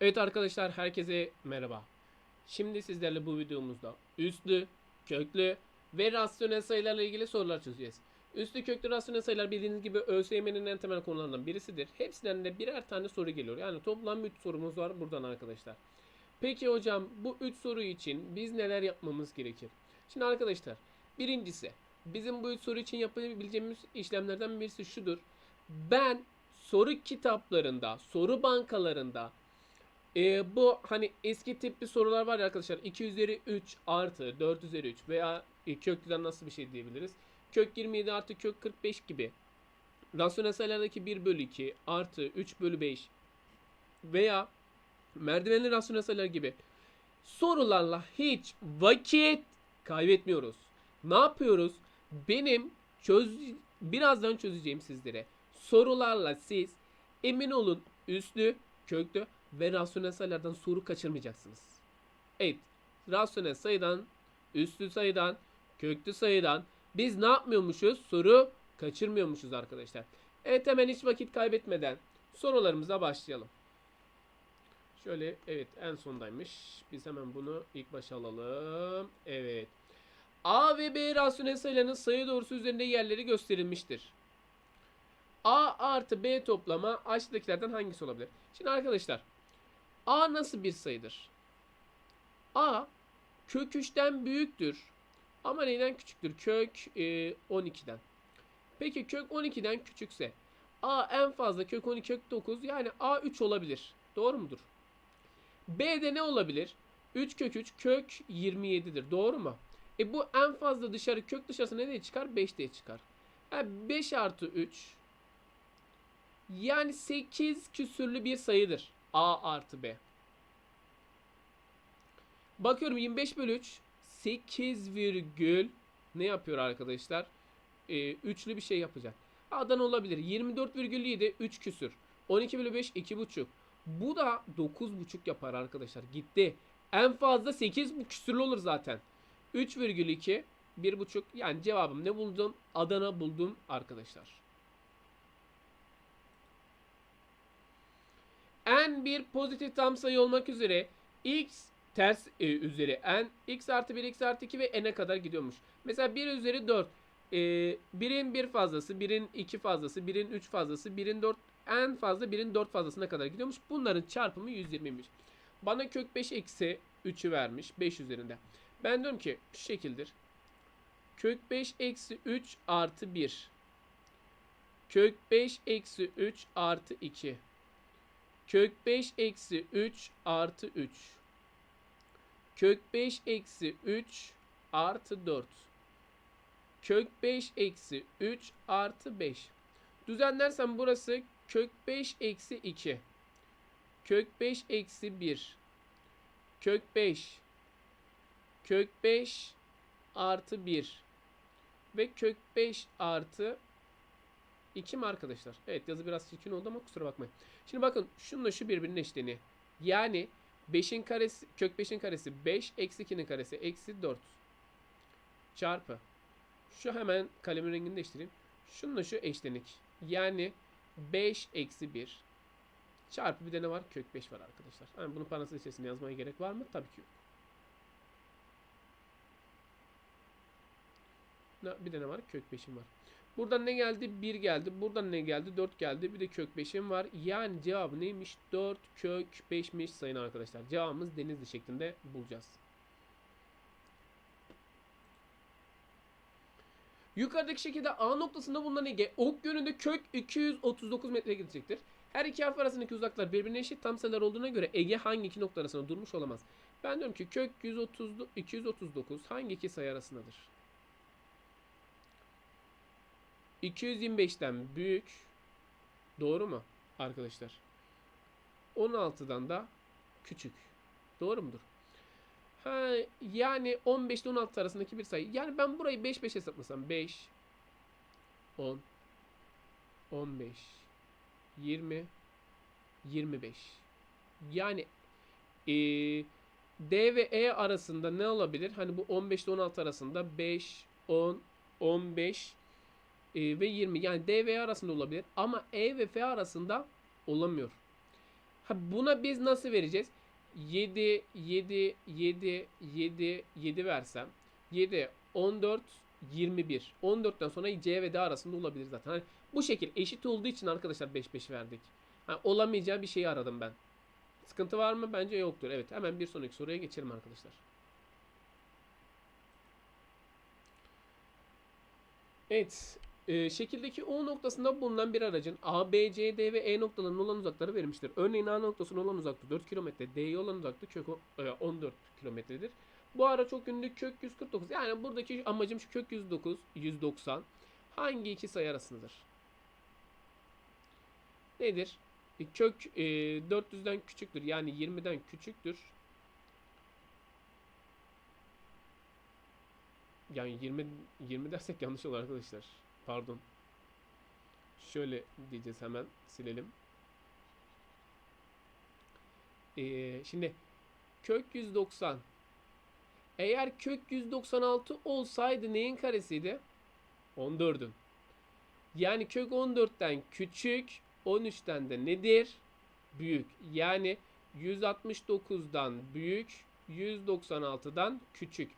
Evet arkadaşlar herkese merhaba. Şimdi sizlerle bu videomuzda üstlü, köklü ve rasyonel sayılarla ilgili sorular çözeceğiz. Üstlü köklü rasyonel sayılar bildiğiniz gibi ÖSYM'nin en temel konularından birisidir. Hepsinden de birer tane soru geliyor. Yani toplam 3 sorumuz var buradan arkadaşlar. Peki hocam bu 3 soru için biz neler yapmamız gerekir? Şimdi arkadaşlar birincisi bizim bu 3 soru için yapabileceğimiz işlemlerden birisi şudur. Ben soru kitaplarında, soru bankalarında ee, bu hani eski tipli sorular var ya arkadaşlar 2 üzeri 3 artı 4 üzeri 3 veya e, köklüden nasıl bir şey diyebiliriz? Kök 27 artı kök 45 gibi. Rasyonel sayılardaki 1 bölü 2 artı 3 bölü 5 veya merdivenli rasyonel sayılar gibi sorularla hiç vakit kaybetmiyoruz. Ne yapıyoruz? Benim çöz birazdan çözeceğim sizlere. Sorularla siz emin olun üstlü, köklü ve rasyonel sayılardan soru kaçırmayacaksınız. Evet, rasyonel sayıdan, üstlü sayıdan, köklü sayıdan biz ne yapmıyormuşuz? Soru kaçırmıyormuşuz arkadaşlar. Evet hemen hiç vakit kaybetmeden sorularımıza başlayalım. Şöyle evet en sondaymış. Biz hemen bunu ilk başa alalım. Evet. A ve B rasyonel sayılarının sayı doğrusu üzerinde yerleri gösterilmiştir. A artı B toplama aşağıdakilerden hangisi olabilir? Şimdi arkadaşlar A nasıl bir sayıdır? A kök 3'ten büyüktür. Ama neyden küçüktür? Kök e, 12'den. Peki kök 12'den küçükse A en fazla kök 12 kök 9 yani A 3 olabilir. Doğru mudur? B'de ne olabilir? 3 kök 3 kök 27'dir. Doğru mu? E bu en fazla dışarı kök dışarısı ne diye çıkar? 5 diye çıkar. Yani 5 artı 3 yani 8 küsürlü bir sayıdır. A artı B. Bakıyorum 25 bölü 3 8 virgül ne yapıyor arkadaşlar? Ee, üçlü bir şey yapacak. A'dan olabilir. 24 virgül 7 3 küsür. 12 bölü 5 2,5. Bu da 9,5 yapar arkadaşlar. Gitti. En fazla 8 küsürlü olur zaten. 3,2 1,5 yani cevabım ne buldum? Adana buldum arkadaşlar. N bir pozitif tam sayı olmak üzere x ters e, üzeri n x artı 1 x artı 2 ve n'e kadar gidiyormuş. Mesela 1 üzeri 4 e, 1'in 1 fazlası 1'in 2 fazlası 1'in 3 fazlası 1'in 4 en fazla 1'in 4 fazlasına kadar gidiyormuş. Bunların çarpımı 120'ymiş. Bana kök 5 eksi 3'ü vermiş 5 üzerinde. Ben diyorum ki şu şekildir. Kök 5 eksi 3 artı 1. Kök 5 eksi 3 artı 2. Kök 5 eksi 3 artı 3. Kök 5 eksi 3 artı 4. Kök 5 eksi 3 artı 5. Düzenlersem burası kök 5 eksi 2. Kök 5 eksi 1. Kök 5. Kök 5 artı 1. Ve kök 5 artı 2 mi arkadaşlar? Evet yazı biraz çirkin oldu ama kusura bakmayın. Şimdi bakın şununla şu birbirinin eşleni. Yani 5'in karesi kök 5'in karesi 5 eksi 2'nin karesi eksi 4 çarpı. Şu hemen kalemin rengini değiştireyim. Şununla şu eşlenik. Yani 5 eksi 1 çarpı bir de ne var? Kök 5 var arkadaşlar. Yani bunun parantez içerisinde yazmaya gerek var mı? Tabii ki yok. Bir de ne var? Kök 5'im var. Buradan ne geldi? 1 geldi. Buradan ne geldi? 4 geldi. Bir de kök 5'im var. Yani cevabı neymiş? 4 kök 5'miş sayın arkadaşlar. Cevabımız denizli şeklinde bulacağız. Yukarıdaki şekilde A noktasında bulunan Ege ok yönünde kök 239 metre gidecektir. Her iki harf arasındaki uzaklar birbirine eşit tam sayılar olduğuna göre Ege hangi iki nokta arasında durmuş olamaz? Ben diyorum ki kök 130, 239 hangi iki sayı arasındadır? 225'ten büyük. Doğru mu arkadaşlar? 16'dan da küçük. Doğru mudur? Ha, yani 15 ile 16 arasındaki bir sayı. Yani ben burayı 5 5 hesaplasam 5 10 15 20 25. Yani e, D ve E arasında ne olabilir? Hani bu 15 ile 16 arasında 5 10 15 e, ve 20 yani D ve E arasında olabilir ama E ve F arasında olamıyor. Ha, buna biz nasıl vereceğiz? 7, 7, 7, 7, 7 versem. 7, 14, 21. 14'ten sonra C ve D arasında olabilir zaten. Hani bu şekil eşit olduğu için arkadaşlar 5 5 verdik. Ha, olamayacağı bir şeyi aradım ben. Sıkıntı var mı? Bence yoktur. Evet hemen bir sonraki soruya geçelim arkadaşlar. Evet. E, şekildeki O noktasında bulunan bir aracın A, B, C, D ve E noktalarının olan uzakları verilmiştir. Örneğin A noktasının olan uzaklığı 4 km, D'ye olan uzaklığı kök o- e, 14 kilometredir. Bu araç o günlük kök 149. Yani buradaki amacım şu kök 109, 190. Hangi iki sayı arasındadır? Nedir? E, Kök e, 400'den küçüktür. Yani 20'den küçüktür. Yani 20 20 dersek yanlış olur arkadaşlar. Pardon. Şöyle diyeceğiz hemen silelim. Ee, şimdi kök 190 eğer kök 196 olsaydı neyin karesiydi? 14'ün. Yani kök 14'ten küçük 13'ten de nedir? Büyük. Yani 169'dan büyük 196'dan küçük.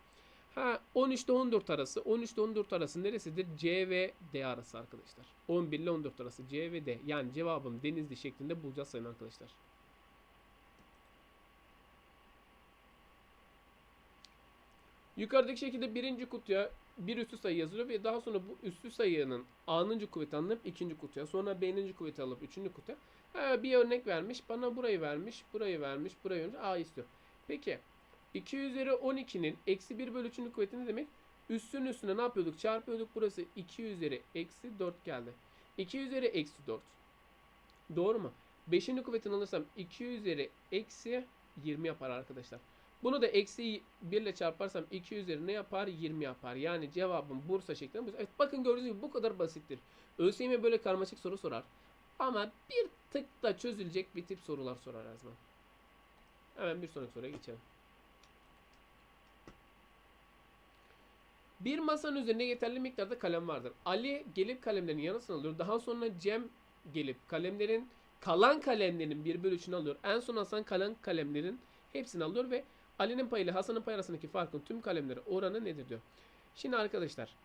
Ha 13 ile 14 arası. 13 ile 14 arası neresidir? C ve D arası arkadaşlar. 11 ile 14 arası C ve D. Yani cevabım denizli şeklinde bulacağız sayın arkadaşlar. Yukarıdaki şekilde birinci kutuya bir üstü sayı yazılıyor ve daha sonra bu üstü sayının A'nıncı kuvveti alınıp ikinci kutuya sonra B'ninci kuvveti alıp üçüncü kutuya. Ha, bir örnek vermiş. Bana burayı vermiş. Burayı vermiş. Burayı vermiş. A istiyor. Peki 2 üzeri 12'nin eksi 1 bölü 3'ünün kuvveti ne demek? Üstün üstüne ne yapıyorduk? Çarpıyorduk. Burası 2 üzeri eksi 4 geldi. 2 üzeri eksi 4. Doğru mu? 5'in kuvvetini alırsam 2 üzeri eksi 20 yapar arkadaşlar. Bunu da eksi 1 ile çarparsam 2 üzeri ne yapar? 20 yapar. Yani cevabım Bursa şeklinde. Evet bakın gördüğünüz gibi bu kadar basittir. ÖSYM böyle karmaşık soru sorar. Ama bir tık da çözülecek bir tip sorular sorar her zaman. Hemen bir sonraki soruya geçelim. Bir masanın üzerinde yeterli miktarda kalem vardır. Ali gelip kalemlerin yanısını alıyor. Daha sonra Cem gelip kalemlerin kalan kalemlerin bir bölü üçünü alıyor. En son Hasan kalan kalemlerin hepsini alıyor ve Ali'nin payı ile Hasan'ın payı arasındaki farkın tüm kalemleri oranı nedir diyor. Şimdi arkadaşlar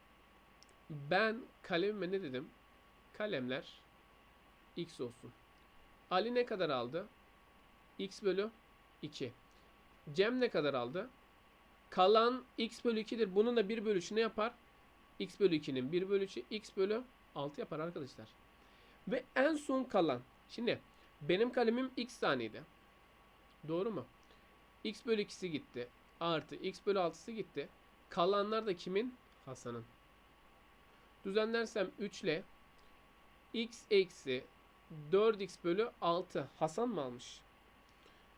ben kalemime ne dedim? Kalemler x olsun. Ali ne kadar aldı? x bölü 2. Cem ne kadar aldı? Kalan x bölü 2'dir. Bunun da 1 bölü 3'ü ne yapar? x bölü 2'nin 1 bölü 3'ü x bölü 6 yapar arkadaşlar. Ve en son kalan. Şimdi benim kalemim x taneydi. Doğru mu? x bölü 2'si gitti. Artı x bölü 6'sı gitti. Kalanlar da kimin? Hasan'ın. Düzenlersem 3 ile x eksi 4x bölü 6 Hasan mı almış?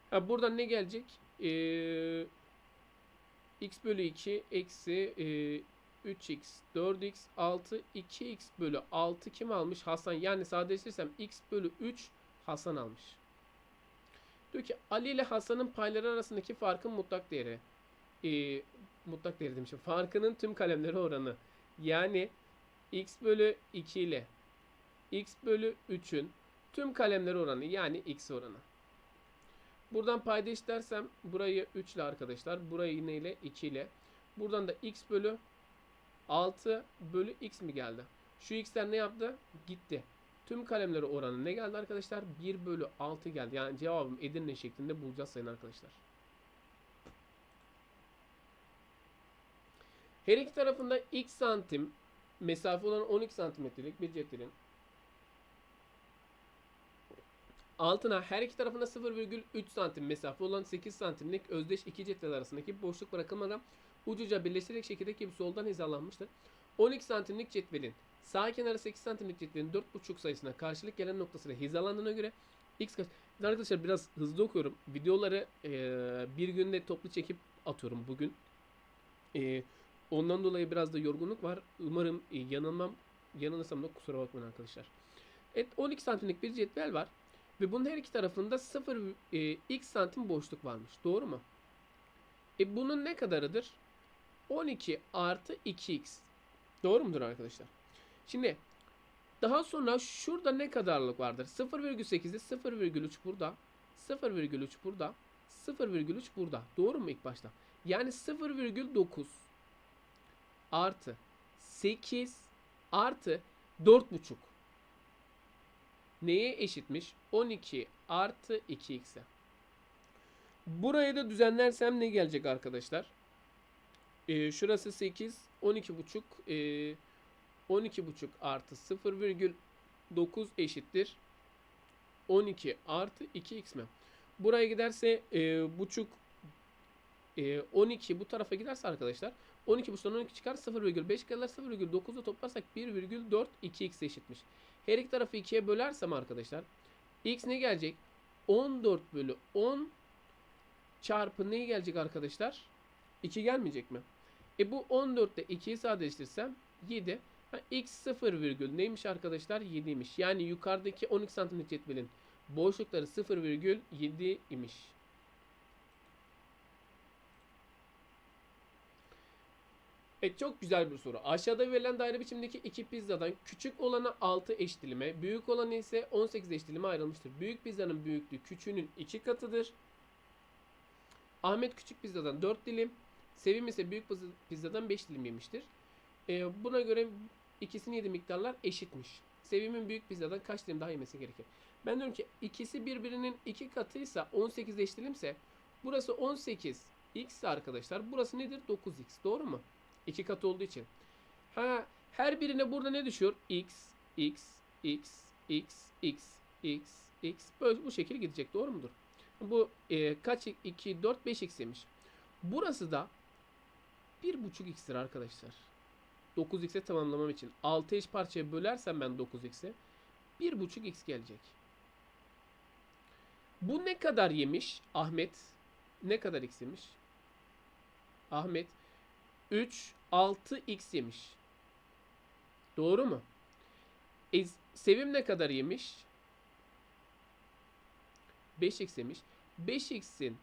Ha, buradan ne gelecek? Ee, x bölü 2 eksi e, 3x 4x 6 2x bölü 6 kim almış? Hasan. Yani sadeleştirirsem x bölü 3 Hasan almış. Diyor ki Ali ile Hasan'ın payları arasındaki farkın mutlak değeri. E, mutlak değeri demişim. Farkının tüm kalemleri oranı. Yani x bölü 2 ile x bölü 3'ün tüm kalemleri oranı. Yani x oranı. Buradan payda işlersem burayı 3 ile arkadaşlar. Burayı ne ile? 2 ile. Buradan da x bölü 6 bölü x mi geldi? Şu x'ler ne yaptı? Gitti. Tüm kalemleri oranı ne geldi arkadaşlar? 1 bölü 6 geldi. Yani cevabım Edirne şeklinde bulacağız sayın arkadaşlar. Her iki tarafında x santim mesafe olan 12 santimetrelik bir cetvelin altına her iki tarafında 0,3 santim mesafe olan 8 santimlik özdeş iki cetvel arasındaki boşluk bırakılmadan ucuca birleştirerek şekildeki bir soldan hizalanmıştır. 12 santimlik cetvelin sağ kenarı 8 santimlik cetvelin 4,5 sayısına karşılık gelen noktasıyla hizalandığına göre x kaç? Arkadaşlar biraz hızlı okuyorum. Videoları eee, bir günde toplu çekip atıyorum bugün. Eee, ondan dolayı biraz da yorgunluk var. Umarım e, yanılmam. Yanılırsam da kusura bakmayın arkadaşlar. Evet 12 santimlik bir cetvel var. Ve bunun her iki tarafında 0 e, x santim boşluk varmış. Doğru mu? E bunun ne kadarıdır? 12 artı 2x. Doğru mudur arkadaşlar? Şimdi daha sonra şurada ne kadarlık vardır? 0,8'de 0,3 burada. 0,3 burada. 0,3 burada. Doğru mu ilk başta? Yani 0,9 artı 8 artı 4,5 neye eşitmiş? 12 artı 2x'e. Burayı da düzenlersem ne gelecek arkadaşlar? Ee, şurası 8, 12,5 ee, 12,5 artı 0,9 eşittir 12 artı 2x mi? Buraya giderse e, buçuk e, 12 bu tarafa giderse arkadaşlar 12 buçuktan 12 çıkar 0,5 kalır 0,9'u toplarsak 1,4 2x eşitmiş. Her iki tarafı 2'ye bölersem arkadaşlar x ne gelecek? 14 bölü 10 çarpı ne gelecek arkadaşlar? 2 gelmeyecek mi? E bu 14'te 2'yi sadeleştirsem 7. Ha, x 0 virgül neymiş arkadaşlar? 7'ymiş. Yani yukarıdaki 12 santimlik cetvelin boşlukları 0,7 imiş. Evet çok güzel bir soru. Aşağıda verilen daire biçimdeki iki pizzadan küçük olanı 6 eş dilime, büyük olanı ise 18 eş dilime ayrılmıştır. Büyük pizzanın büyüklüğü küçüğünün 2 katıdır. Ahmet küçük pizzadan 4 dilim, Sevim ise büyük pizza- pizzadan 5 dilim yemiştir. Ee, buna göre ikisinin yedi miktarlar eşitmiş. Sevim'in büyük pizzadan kaç dilim daha yemesi gerekir? Ben diyorum ki ikisi birbirinin iki katıysa 18 eş dilimse burası 18 x arkadaşlar. Burası nedir? 9x. Doğru mu? İki katı olduğu için. Ha, her birine burada ne düşüyor? x, x, x, x, x, x, x. Böyle bu şekilde gidecek. Doğru mudur? Bu e, kaç? 2, 4, 5x demiş. Burası da 1,5x'tir arkadaşlar. 9x'e tamamlamam için 6 eş parçaya bölersem ben 9x'e 1,5x gelecek. Bu ne kadar yemiş Ahmet? Ne kadar x yemiş? Ahmet 3 6x yemiş. Doğru mu? E, Sevim ne kadar yemiş? 5x yemiş. 5x'in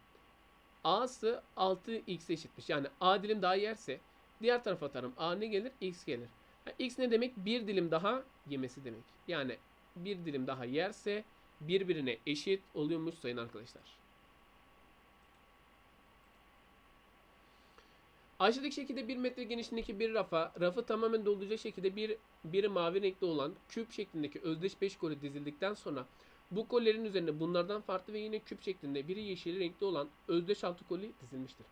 a'sı 6x eşitmiş. Yani a dilim daha yerse diğer tarafa atarım. a ne gelir? x gelir. Ha, x ne demek? Bir dilim daha yemesi demek. Yani bir dilim daha yerse birbirine eşit oluyormuş sayın arkadaşlar. Aşağıdaki şekilde 1 metre genişliğindeki bir rafa, rafı tamamen dolduracak şekilde bir biri mavi renkli olan küp şeklindeki özdeş 5 koli dizildikten sonra bu kollerin üzerine bunlardan farklı ve yine küp şeklinde biri yeşil renkli olan özdeş altı koli dizilmiştir.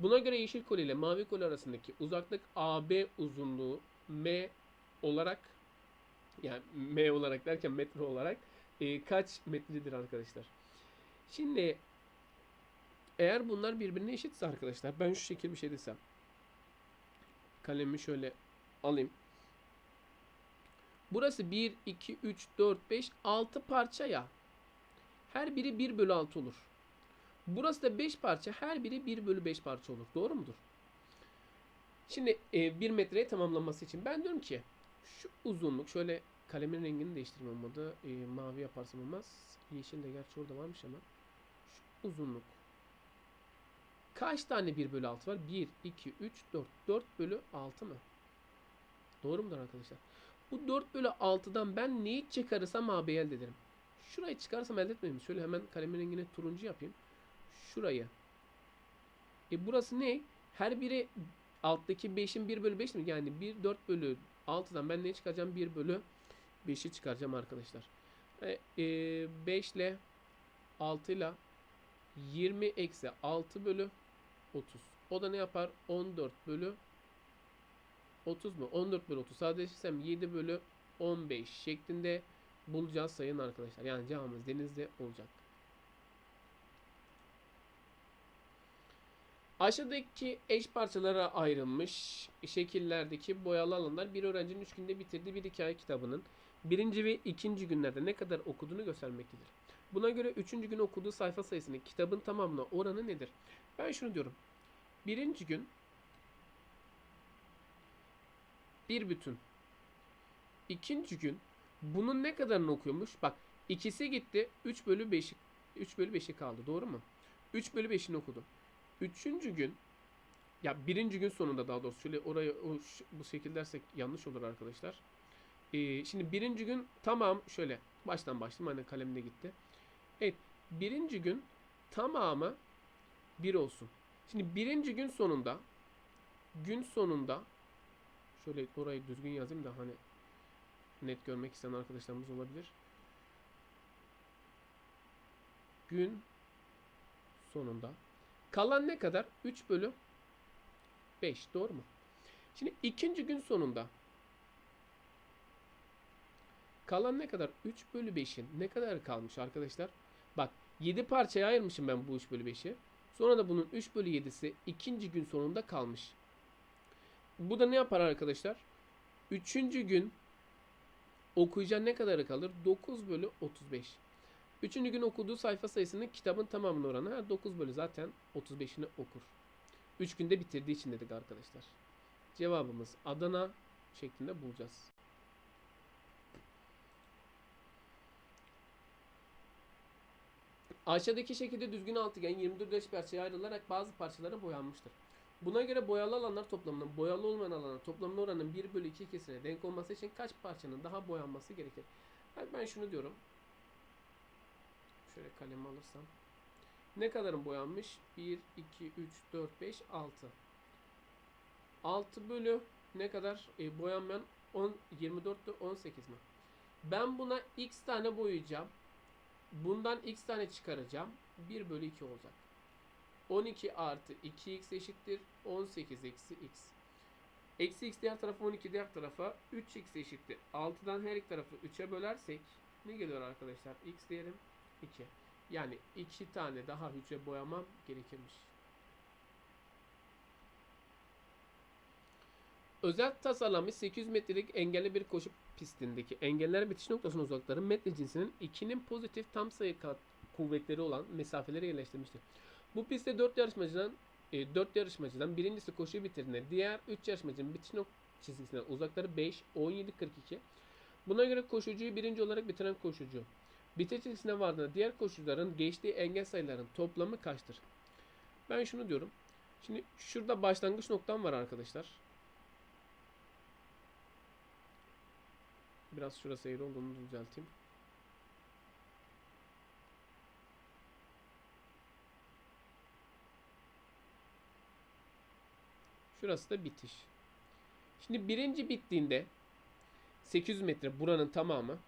Buna göre yeşil koli ile mavi koli arasındaki uzaklık AB uzunluğu M olarak yani M olarak derken metre olarak e, kaç metredir arkadaşlar? Şimdi eğer bunlar birbirine eşitse arkadaşlar ben şu şekil bir şey desem kalemimi şöyle alayım. Burası 1, 2, 3, 4, 5, 6 parça ya. Her biri 1 bölü 6 olur. Burası da 5 parça. Her biri 1 bölü 5 parça olur. Doğru mudur? Şimdi e, 1 metreye tamamlanması için ben diyorum ki şu uzunluk şöyle kalemin rengini değiştirmem olmadı. E, mavi yaparsam olmaz. Yeşil de gerçi orada varmış ama. Şu uzunluk. Kaç tane 1 bölü 6 var? 1, 2, 3, 4. 4 bölü 6 mı? Doğru mudur arkadaşlar? Bu 4 bölü 6'dan ben neyi çıkarırsam AB'yi elde ederim. Şurayı çıkarsam elde etmeyeyim. Şöyle hemen kalemin rengini turuncu yapayım. Şurayı. E burası ne? Her biri alttaki 5'in 1 bölü 5 mi? Yani 1 4 bölü 6'dan ben ne çıkaracağım? 1 bölü 5'i çıkaracağım arkadaşlar. E, e, 5 ile 6 ile 20 eksi 6 bölü 30. O da ne yapar? 14 bölü 30 mu? 14 bölü 30 sadeleştirsem 7 bölü 15 şeklinde bulacağız sayın arkadaşlar. Yani cevabımız denizde olacak. Aşağıdaki eş parçalara ayrılmış şekillerdeki boyalı alanlar bir öğrencinin 3 günde bitirdiği bir hikaye kitabının birinci ve ikinci günlerde ne kadar okuduğunu göstermektedir. Buna göre üçüncü gün okuduğu sayfa sayısının kitabın tamamına oranı nedir? Ben şunu diyorum. Birinci gün bir bütün. İkinci gün bunun ne kadarını okuyormuş? Bak ikisi gitti 3 bölü 5 3 bölü 5'i kaldı doğru mu? 3 bölü 5'ini okudu. Üçüncü gün ya birinci gün sonunda daha doğrusu şöyle oraya o, bu şekilde dersek yanlış olur arkadaşlar. Ee, şimdi birinci gün tamam şöyle baştan başlayayım hani kalemde gitti. Evet birinci gün tamamı 1 olsun. Şimdi birinci gün sonunda gün sonunda şöyle orayı düzgün yazayım da hani net görmek isteyen arkadaşlarımız olabilir. Gün sonunda kalan ne kadar? 3 bölü 5 doğru mu? Şimdi ikinci gün sonunda kalan ne kadar? 3 bölü 5'in ne kadar kalmış arkadaşlar? Bak 7 parçaya ayırmışım ben bu 3 bölü 5'i. Sonra da bunun 3 bölü 7'si ikinci gün sonunda kalmış. Bu da ne yapar arkadaşlar? Üçüncü gün okuyacağı ne kadarı kalır? 9 bölü 35. Üçüncü gün okuduğu sayfa sayısının kitabın tamamının oranı. Ha, 9 bölü zaten 35'ini okur. 3 günde bitirdiği için dedik arkadaşlar. Cevabımız Adana şeklinde bulacağız. Aşağıdaki şekilde düzgün altıgen 24 eş parçaya ayrılarak bazı parçalara boyanmıştır. Buna göre boyalı alanlar toplamının boyalı olmayan alanlar toplamının oranının 1 bölü 2 kesine denk olması için kaç parçanın daha boyanması gerekir? Yani ben şunu diyorum. Şöyle kalemi alırsam. Ne kadarın boyanmış? 1, 2, 3, 4, 5, 6. 6 bölü ne kadar e, boyanmayan 10, 24 18 mi? Ben buna x tane boyayacağım. Bundan x tane çıkaracağım. 1 bölü 2 olacak. 12 artı 2x eşittir. 18 eksi x. Eksi x diğer tarafa 12 diğer tarafa 3x eşittir. 6'dan her iki tarafı 3'e bölersek ne geliyor arkadaşlar? x diyelim 2. Yani 2 tane daha hücre boyamam gerekirmiş. Özel tasarlanmış 800 metrelik engelli bir koşu pistindeki engeller bitiş noktasının uzaklıkları metre cinsinin 2'nin pozitif tam sayı kat kuvvetleri olan mesafeleri yerleştirmiştir. Bu pistte 4 yarışmacıdan e, 4 yarışmacıdan birincisi koşuyu bitirdiğinde diğer 3 yarışmacının bitiş nok çizgisinden uzakları 5, 17, 42. Buna göre koşucuyu birinci olarak bitiren koşucu bitiş çizgisine vardığında diğer koşucuların geçtiği engel sayıların toplamı kaçtır? Ben şunu diyorum. Şimdi şurada başlangıç noktam var arkadaşlar. Biraz şurası eğri olduğunu düzelteyim. Şurası da bitiş. Şimdi birinci bittiğinde 800 metre buranın tamamı.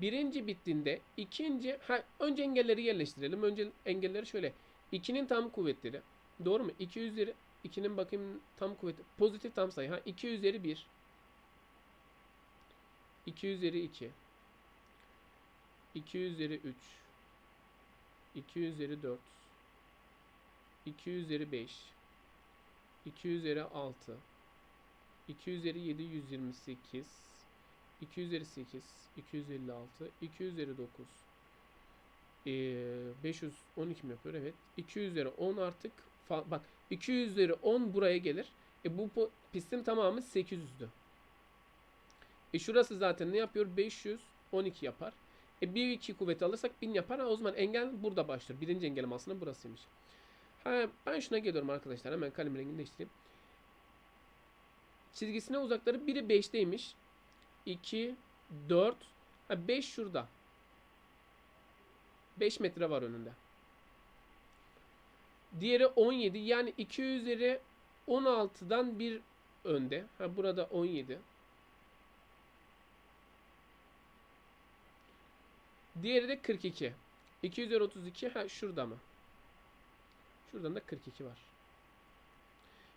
Birinci bittiğinde ikinci ha, önce engelleri yerleştirelim. Önce engelleri şöyle. 2'nin tam kuvvetleri. Doğru mu? 2 üzeri 2'nin bakayım tam kuvveti. Pozitif tam sayı. Ha 2 üzeri 1. 2 üzeri 2. 2 üzeri 3. 2 üzeri 4. 2 üzeri 5. 2 üzeri 6. 2 üzeri 7 128. 2 üzeri 8. 256. 2 üzeri 9. Ee, 512 mi yapıyor? Evet. 2 üzeri 10 artık. Bak 2 üzeri 10 buraya gelir. E bu pistin tamamı 800'dü. E şurası zaten ne yapıyor? 512 yapar. E 1 2 kuvvet alırsak 1000 yapar. Ha, o zaman engel burada başlıyor. Birinci engelim aslında burasıymış. Ha, ben şuna geliyorum arkadaşlar. Hemen kalem rengini değiştireyim. Çizgisine uzakları biri 5'teymiş. 2 4 ha 5 şurada. 5 metre var önünde. Diğeri 17 yani 2 üzeri 16'dan bir önde. Ha burada 17. Diğeri de 42. 2 üzeri 32 ha şurada mı? Şuradan da 42 var.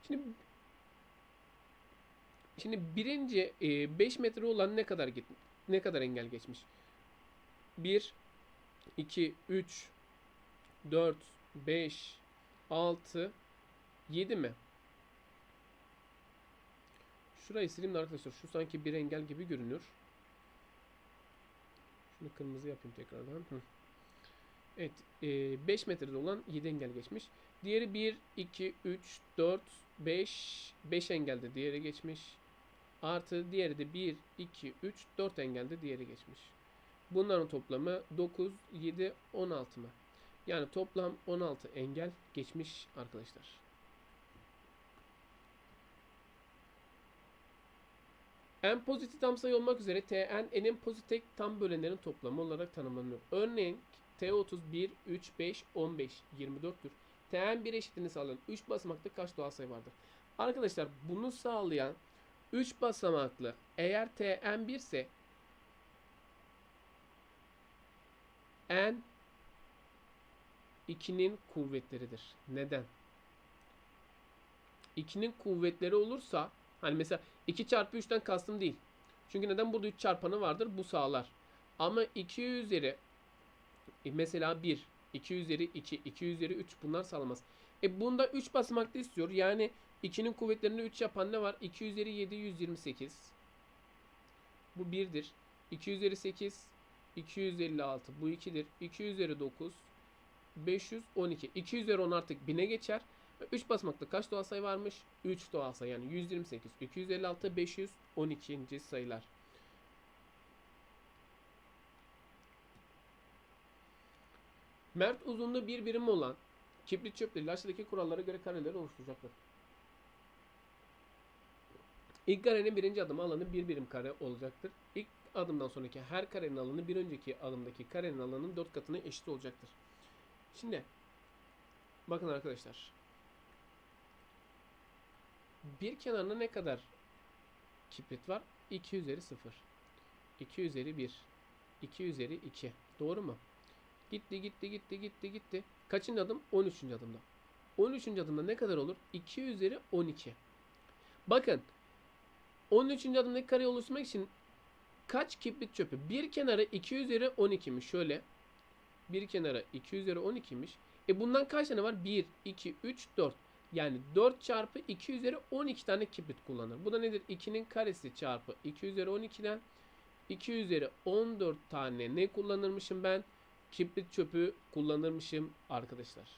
Şimdi Şimdi birinci 5 metre olan ne kadar git ne kadar engel geçmiş? 1 2 3 4 5 6 7 mi? Şurayı sileyim de arkadaşlar. Şu sanki bir engel gibi görünüyor. Şunu kırmızı yapayım tekrardan. Hı. Evet. 5 metrede olan 7 engel geçmiş. Diğeri 1, 2, 3, 4, 5. 5 engelde diğeri geçmiş. Artı diğeri de 1, 2, 3, 4 engelde diğeri geçmiş. Bunların toplamı 9, 7, 16 mı? Yani toplam 16 engel geçmiş arkadaşlar. En pozitif tam sayı olmak üzere Tn n'in pozitif tam bölenlerin toplamı olarak tanımlanıyor. Örneğin T31, 3, 5, 15, 24'tür. Tn 1 eşitliğini sağlayan 3 basamaklı kaç doğal sayı vardır? Arkadaşlar bunu sağlayan 3 basamaklı eğer Tn 1 ise n 2'nin kuvvetleridir. Neden? 2'nin kuvvetleri olursa hani mesela 2 çarpı 3'ten kastım değil. Çünkü neden? Burada 3 çarpanı vardır. Bu sağlar. Ama 2 üzeri e, mesela 1, 2 üzeri 2, 2 üzeri 3 bunlar sağlamaz. E bunda 3 basamaklı istiyor. Yani 2'nin kuvvetlerini 3 yapan ne var? 2 üzeri 7 128. Bu 1'dir. 2 üzeri 8 256. Bu 2'dir. 2 üzeri 9 512. 2 üzeri 10 artık 1000'e geçer. 3 basamaklı kaç doğal sayı varmış? 3 doğal sayı yani 128, 256, 512. sayılar. Mert uzunluğu bir birim olan kibrit çöpleri aşağıdaki kurallara göre kareleri oluşturacaktır. İlk karenin birinci adımı alanı bir birim kare olacaktır. İlk adımdan sonraki her karenin alanı bir önceki adımdaki karenin alanının 4 katına eşit olacaktır. Şimdi bakın arkadaşlar. Bir kenarında ne kadar kibrit var? 2 üzeri 0. 2 üzeri 1. 2 üzeri 2. Doğru mu? Gitti gitti gitti gitti gitti. Kaçıncı adım? 13. adımda. 13. adımda ne kadar olur? 2 üzeri 12. Bakın 13. adımdaki kareyi oluşturmak için kaç kibrit çöpü? Bir kenarı 2 üzeri 12'miş. Şöyle. Bir kenara 2 üzeri 12'miş. E bundan kaç tane var? 1, 2, 3, 4. Yani 4 çarpı 2 üzeri 12 tane kibrit kullanır. Bu da nedir? 2'nin karesi çarpı 2 üzeri 12'den 2 üzeri 14 tane ne kullanırmışım ben? Kibrit çöpü kullanırmışım arkadaşlar.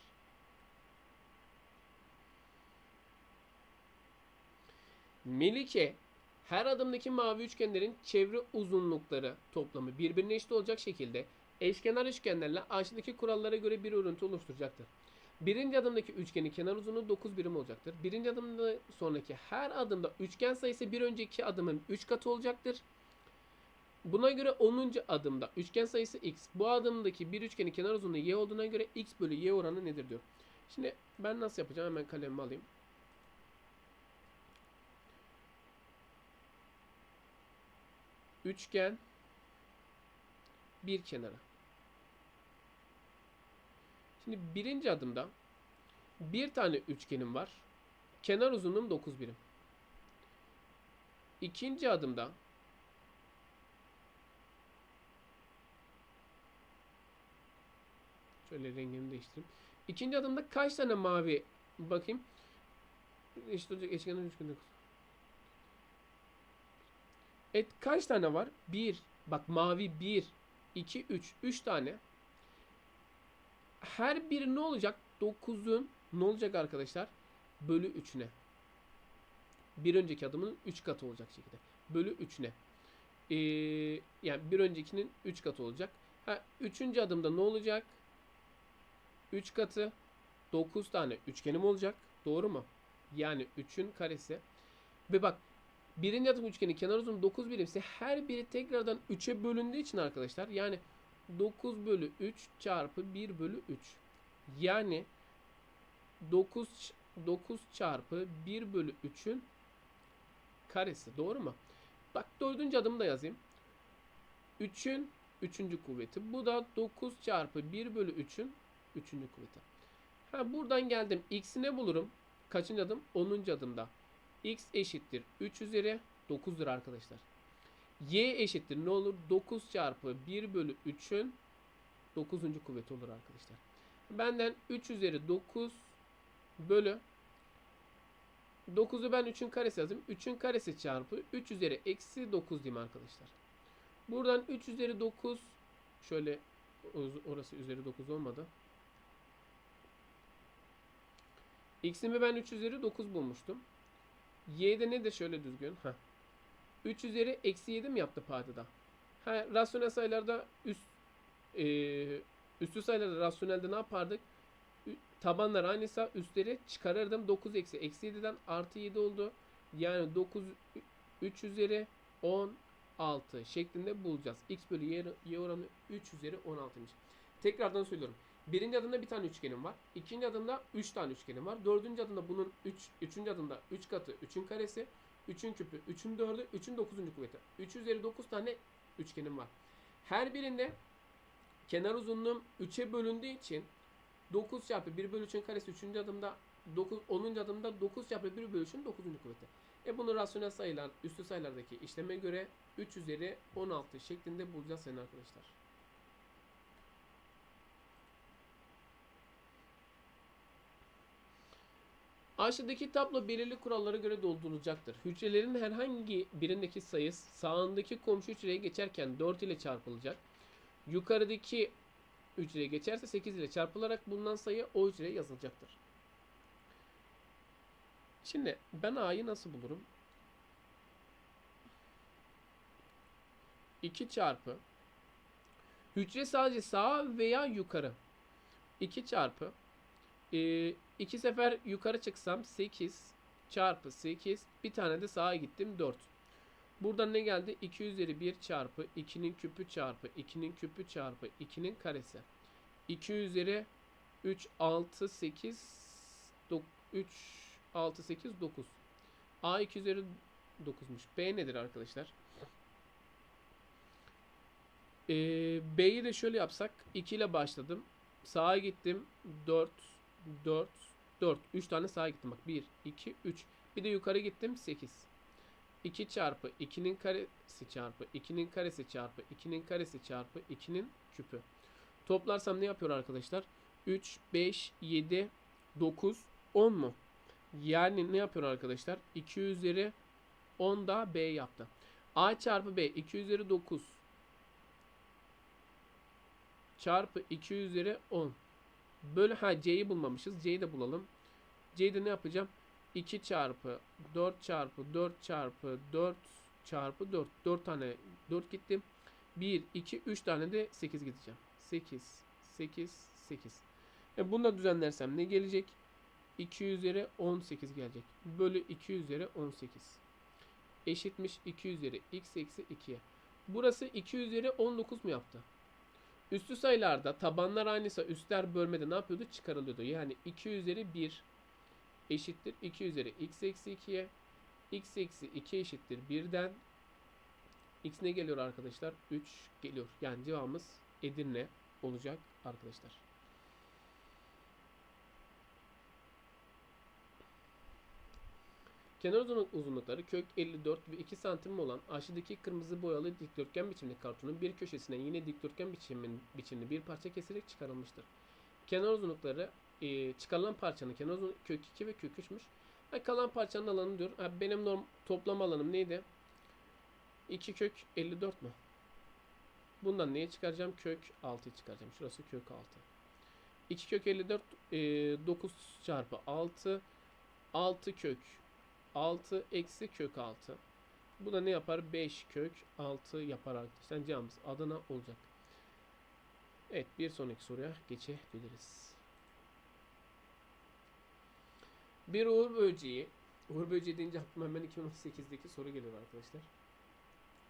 Melike her adımdaki mavi üçgenlerin çevre uzunlukları toplamı birbirine eşit olacak şekilde eşkenar üçgenlerle aşağıdaki kurallara göre bir örüntü oluşturacaktır. Birinci adımdaki üçgenin kenar uzunluğu 9 birim olacaktır. Birinci adımda sonraki her adımda üçgen sayısı bir önceki adımın 3 katı olacaktır. Buna göre 10. adımda üçgen sayısı x. Bu adımdaki bir üçgenin kenar uzunluğu y olduğuna göre x bölü y oranı nedir diyor. Şimdi ben nasıl yapacağım? Hemen kalemimi alayım. Üçgen bir kenara. Şimdi birinci adımda bir tane üçgenim var. Kenar uzunluğum 9 birim. İkinci adımda şöyle rengini değiştireyim. İkinci adımda kaç tane mavi bakayım. Eşit olacak eşkenar üçgen 9. Evet kaç tane var? 1. Bak mavi 1, 2, 3. 3 tane. Her biri ne olacak? 9'un ne olacak arkadaşlar? Bölü 3'üne. Bir önceki adımın 3 katı olacak şekilde. Bölü 3'üne. Ee, yani bir öncekinin 3 katı olacak. Ha, üçüncü adımda ne olacak? 3 katı 9 tane üçgenim olacak. Doğru mu? Yani 3'ün karesi. Ve bak birinci adım üçgenin kenar uzunluğu 9 birimse her biri tekrardan 3'e bölündüğü için arkadaşlar yani 9 bölü 3 çarpı 1 bölü 3. Yani 9 9 çarpı 1 bölü 3'ün karesi. Doğru mu? Bak dördüncü adımı da yazayım. 3'ün 3. kuvveti. Bu da 9 çarpı 1 bölü 3'ün 3. kuvveti. Ha buradan geldim. X'i ne bulurum? Kaçıncı adım? 10. adımda. X eşittir 3 üzeri 9'dur arkadaşlar. Y eşittir ne olur? 9 çarpı 1 bölü 3'ün 9. kuvveti olur arkadaşlar. Benden 3 üzeri 9 bölü 9'u ben 3'ün karesi yazayım. 3'ün karesi çarpı 3 üzeri eksi 9 diyeyim arkadaşlar. Buradan 3 üzeri 9 şöyle orası üzeri 9 olmadı. X'imi ben 3 üzeri 9 bulmuştum. Y'de ne de şöyle düzgün. Heh. 3 üzeri eksi 7 mi yaptı paydada? Ha, rasyonel sayılarda üst e, üstü sayılarda rasyonelde ne yapardık? Tabanlar aynıysa üstleri çıkarırdım. 9 eksi eksi 7'den artı 7 oldu. Yani 9 3 üzeri 16 şeklinde bulacağız. X bölü y, y oranı 3 üzeri 16'mış. Tekrardan söylüyorum. Birinci adımda bir tane üçgenim var. İkinci adımda üç tane üçgenim var. Dördüncü adımda bunun üç, üçüncü adımda üç katı, üçün karesi, üçün küpü, üçün dördü, üçün dokuzuncu kuvveti. Üç üzeri dokuz tane üçgenim var. Her birinde kenar uzunluğum 3'e bölündüğü için 9 çarpı 1 bölü 3'ün karesi 3. adımda 9, 10. adımda 9 çarpı 1 bölü 3'ün 9. kuvveti. E bunu rasyonel sayılar, üstü sayılardaki işleme göre 3 üzeri 16 şeklinde bulacağız sayın arkadaşlar. Aşağıdaki tablo belirli kurallara göre doldurulacaktır. Hücrelerin herhangi birindeki sayı sağındaki komşu hücreye geçerken 4 ile çarpılacak. Yukarıdaki hücreye geçerse 8 ile çarpılarak bulunan sayı o hücreye yazılacaktır. Şimdi ben A'yı nasıl bulurum? 2 çarpı hücre sadece sağa veya yukarı 2 çarpı e, iki sefer yukarı çıksam 8 çarpı 8 bir tane de sağa gittim 4 Buradan ne geldi? 2 üzeri 1 çarpı 2'nin küpü çarpı 2'nin küpü çarpı 2'nin karesi. 2 üzeri 3, 6, 8, 3, 6, 8, 9. A 2 üzeri 9'muş. B nedir arkadaşlar? Ee, B'yi de şöyle yapsak. 2 ile başladım. Sağa gittim. 4, 4, 4. 3 tane sağa gittim. Bak 1, 2, 3. Bir de yukarı gittim. 8. 2 çarpı 2'nin karesi çarpı 2'nin karesi çarpı 2'nin karesi çarpı 2'nin küpü. Toplarsam ne yapıyor arkadaşlar? 3, 5, 7, 9, 10 mu? Yani ne yapıyor arkadaşlar? 2 üzeri 10 da B yaptı. A çarpı B 2 üzeri 9 çarpı 2 üzeri 10 böyle ha C'yi bulmamışız. C'yi de bulalım. C'yi de ne yapacağım? 2 çarpı 4 çarpı 4 çarpı 4 çarpı 4. 4 tane 4 gittim. 1, 2, 3 tane de 8 gideceğim. 8, 8, 8. E bunu da düzenlersem ne gelecek? 2 üzeri 18 gelecek. Bölü 2 üzeri 18. Eşitmiş 2 üzeri x eksi 2'ye. Burası 2 üzeri 19 mu yaptı? Üstü sayılarda tabanlar aynıysa üstler bölmede ne yapıyordu? Çıkarılıyordu. Yani 2 üzeri 1 eşittir 2 üzeri x eksi 2'ye. x eksi 2 eşittir 1'den. x ne geliyor arkadaşlar? 3 geliyor. Yani cevabımız Edirne olacak arkadaşlar. Kenar uzunluk uzunlukları kök 54 ve 2 santim olan aşağıdaki kırmızı boyalı dikdörtgen biçimli kartonun bir köşesine yine dikdörtgen biçimin, biçimli bir parça kesilerek çıkarılmıştır. Kenar uzunlukları e, çıkarılan parçanın kenar uzunluğu kök 2 ve kök 3'müş. Ha, kalan parçanın alanı diyor. Ha, benim norm toplam alanım neydi? 2 kök 54 mü? Bundan neye çıkaracağım? Kök 6'yı çıkaracağım. Şurası kök 6. 2 kök 54 e, 9 çarpı 6 6 kök 6 eksi kök 6. Bu da ne yapar? 5 kök 6 yapar arkadaşlar. Cevabımız Adana olacak. Evet bir sonraki soruya geçebiliriz. Bir uğur böceği. Uğur böceği deyince hemen 2018'deki soru geliyor arkadaşlar.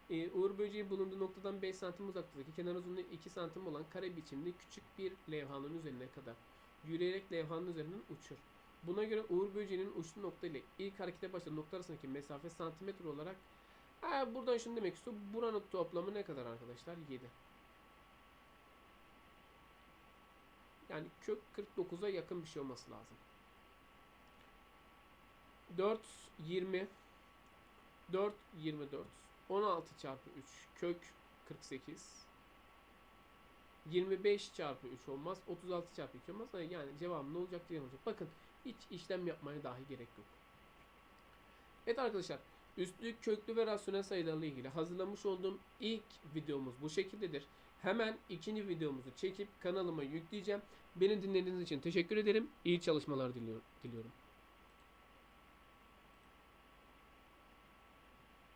Ee, uğur böceği bulunduğu noktadan 5 santim uzaklıktaki kenar uzunluğu 2 santim olan kare biçimli küçük bir levhanın üzerine kadar yürüyerek levhanın üzerinden uçur. Buna göre Uğur böceğinin uçtuğu nokta ile ilk harekete başladığı nokta arasındaki mesafe santimetre olarak ha, buradan şunu demek istiyor. Buranın toplamı ne kadar arkadaşlar? 7. Yani kök 49'a yakın bir şey olması lazım. 4 20 4 24 16 çarpı 3 kök 48 25 çarpı 3 olmaz. 36 çarpı 2 olmaz. Yani cevabım ne olacak diye olacak. Bakın hiç işlem yapmaya dahi gerek yok. Evet arkadaşlar üstlü köklü ve rasyonel sayılarla ilgili hazırlamış olduğum ilk videomuz bu şekildedir. Hemen ikinci videomuzu çekip kanalıma yükleyeceğim. Beni dinlediğiniz için teşekkür ederim. İyi çalışmalar diliyorum.